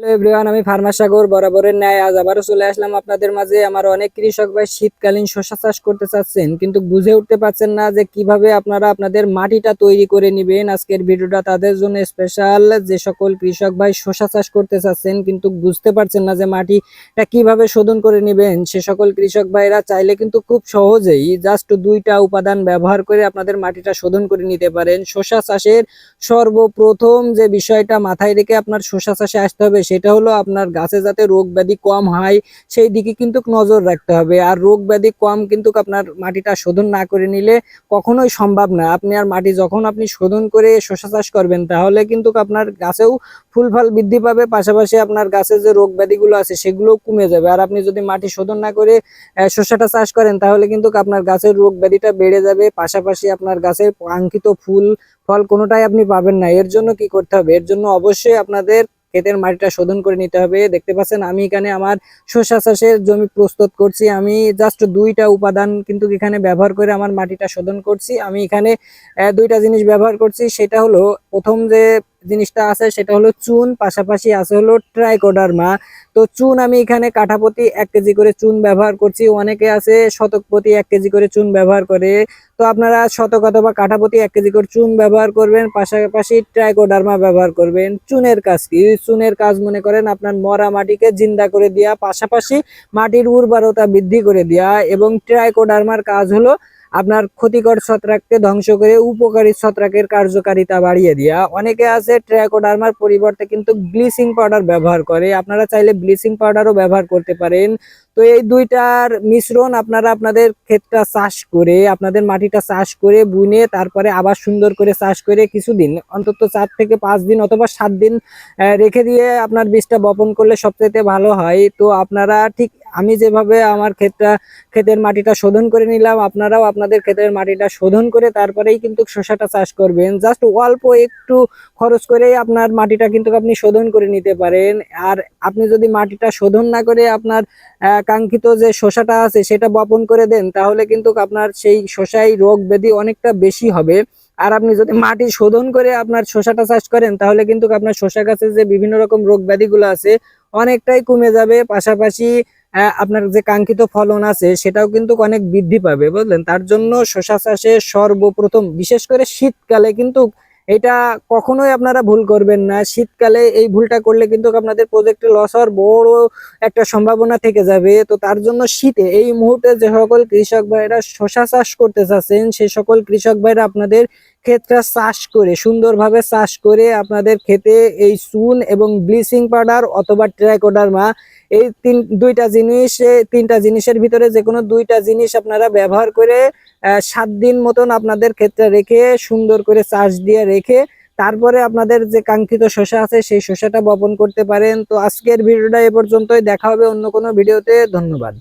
Hello everyone, আমি farmer Sagar, বরাবরের ন্যায় আজ আবারও চলে আসলাম আপনাদের মাঝে। আমার অনেক কৃষক ভাই শীতকালীন শস্য চাষ করতে চাচ্ছেন, কিন্তু বুঝে উঠতে পারছেন না যে কীভাবে আপনারা আপনাদের মাটিটা তৈরি করে নেবেন। আজকের ভিডিওটা তাদের জন্য স্পেশাল যে সকল কৃষক ভাই শস্য চাষ করতে চাচ্ছেন, কিন্তু বুঝতে পারছেন না যে মাটিটা কীভাবে শোধন করে নেবেন। সে সকল কৃষক ভাইরা চাইলে কিন্তু খুব সহজেই জাস্ট দুইটা উপাদান ব্যবহার করে আপনাদের মাটিটা শোধন করে নিতে পারেন। শস্য চাষের সর্বপ্রথম যে বিষয়টা মাথায় রেখে আপনার শস্য চাষে আসতে হবে সেটা হলো আপনার গাছে যাতে রোগ ব্যাধি কম হয়, সেই দিকে কিন্তু নজর রাখতে হবে। আর রোগ ব্যাধি কম কিন্তু আপনার মাটিটা শোধন না করে নিলে কখনোই সম্ভব না। আপনি আর মাটি যখন আপনি শোধন করে শশা চাষ করবেন, তাহলে কিন্তু আপনার গাছেও ফুল ফল বৃদ্ধি পাবে। পাশাপাশি আপনার গাছে যে রোগ ব্যাধিগুলো আছে, সেগুলোও কমে যাবে। আর আপনি যদি মাটি শোধন না করে শস্যটা চাষ করেন, তাহলে কিন্তু আপনার গাছের রোগ ব্যাধিটা বেড়ে যাবে। পাশাপাশি আপনার গাছের কাঙ্ক্ষিত ফুল, ফল কোনোটাই আপনি পাবেন না। এর জন্য কি করতে হবে? এর জন্য অবশ্যই আপনাদের ক্ষেতের মাটিটা শোধন করে নিতে হবে। দেখতে পাচ্ছেন, আমি এখানে আমার শসা চাষের জমি প্রস্তুত করছি। আমি জাস্ট দুইটা উপাদান কিন্তু এখানে ব্যবহার করে আমার মাটিটা শোধন করছি। আমি এখানে দুইটা জিনিস ব্যবহার করছি। সেটা হলো প্রথম যে জিনিসটা আছে সেটা হলো চুন, পাশাপাশি আছে হলো ট্রাইকোডার্মা। তো চুন আমি এখানে কাঠাপতি এক কেজি করে চুন ব্যবহার করছি। অনেকে আছে শতক প্রতি এক কেজি করে চুন ব্যবহার করে। তো আপনারা শতক অথবা কাঠাপতি এক কেজি করে চুন ব্যবহার করবেন, পাশাপাশি ট্রাইকোডার্মা ব্যবহার করবেন। চুনের কাজ কি? চুনের কাজ মনে করেন আপনার মরা মাটিকে জিন্দা করে দেওয়া পাশাপাশি মাটির উর্বরতা বৃদ্ধি করে দেওয়া এবং ট্রাইকোডার্মার কাজ হলো আপনার ক্ষতিকর ছত্রাককে ধ্বংস করে উপকারী ছত্রাকের কার্যকারিতা বাড়িয়ে দিয়া। অনেকে আছে ট্র্যাকোডার্মার পরিবর্তে কিন্তু ব্লিচিং পাউডার ব্যবহার করে। আপনারা চাইলে ব্লিচিং পাউডারও ব্যবহার করতে পারেন। তো এই দুইটার মিশ্রণ আপনারা আপনাদের ক্ষেতটা চাষ করে, আপনাদের মাটিটা চাষ করে, বুনে তারপরে আবার সুন্দর করে চাষ করে কিছুদিন, অন্তত চার থেকে পাঁচ দিন অথবা সাত দিন রেখে দিয়ে আপনার বীজটা বপন করলে সবচেয়ে ভালো হয়। তো আপনারা ঠিক আমি যেভাবে আমার ক্ষেতটা, ক্ষেতের মাটিটা শোধন করে নিলাম, আপনারাও আপনাদের ক্ষেতের মাটিটা শোধন করে তারপরেই কিন্তু শসাটা চাষ করবেন। জাস্ট অল্প একটু খরচ করেই আপনার মাটিটা কিন্তু আপনি শোধন করে নিতে পারেন। আর আপনি যদি মাটিটা শোধন না করে আপনার কাঙ্ক্ষিত যে শসাটা আছে সেটা বপন করে দেন, তাহলে কিন্তু আপনার সেই শসাই রোগ ব্যাধি অনেকটা বেশি হবে। আর আপনি যদি মাটি শোধন করে আপনার শসাটা চাষ করেন, তাহলে কিন্তু আপনার শসা গাছে যে বিভিন্ন রকম রোগ ব্যাধিগুলো আছে, অনেকটাই কমে যাবে। পাশাপাশি আপনার যে কাঙ্ক্ষিত ফলন আছে, সেটাও কিন্তু অনেক বৃদ্ধি পাবে, বুঝলেন? তার জন্য শসা চাষে সর্বপ্রথম, বিশেষ করে শীতকালে কিন্তু এটা কখনোই আপনারা ভুল করবেন না। শীতকালে এই ভুলটা করলে কিন্তু আপনাদের প্রজেক্টে লস হওয়ার বড় একটা সম্ভাবনা থেকে যাবে। তো তার জন্য শীতে এই মুহূর্তে যে সকল কৃষক ভাইরা শশা চাষ করতে চাচ্ছেন সেই সকল কৃষক ভাইরা আপনাদের ক্ষেতটা চাষ করে, সুন্দরভাবে চাষ করে আপনাদের ক্ষেতে এই চুন এবং ব্লিচিং পাউডার অথবা ট্রাইকোডার্মা এই তিন, দুইটা জিনিস তিনটা জিনিসের ভিতরে যে কোনো দুইটা জিনিস আপনারা ব্যবহার করে সাত দিন মতন আপনাদের ক্ষেত্রে রেখে, সুন্দর করে চাষ দিয়ে রেখে, তারপরে আপনাদের যে কাঙ্ক্ষিত শসা আছে সেই শসাটা বপন করতে পারেন। তো আজকের ভিডিওটা এ পর্যন্তই, দেখা হবে অন্য কোনো ভিডিওতে, ধন্যবাদ।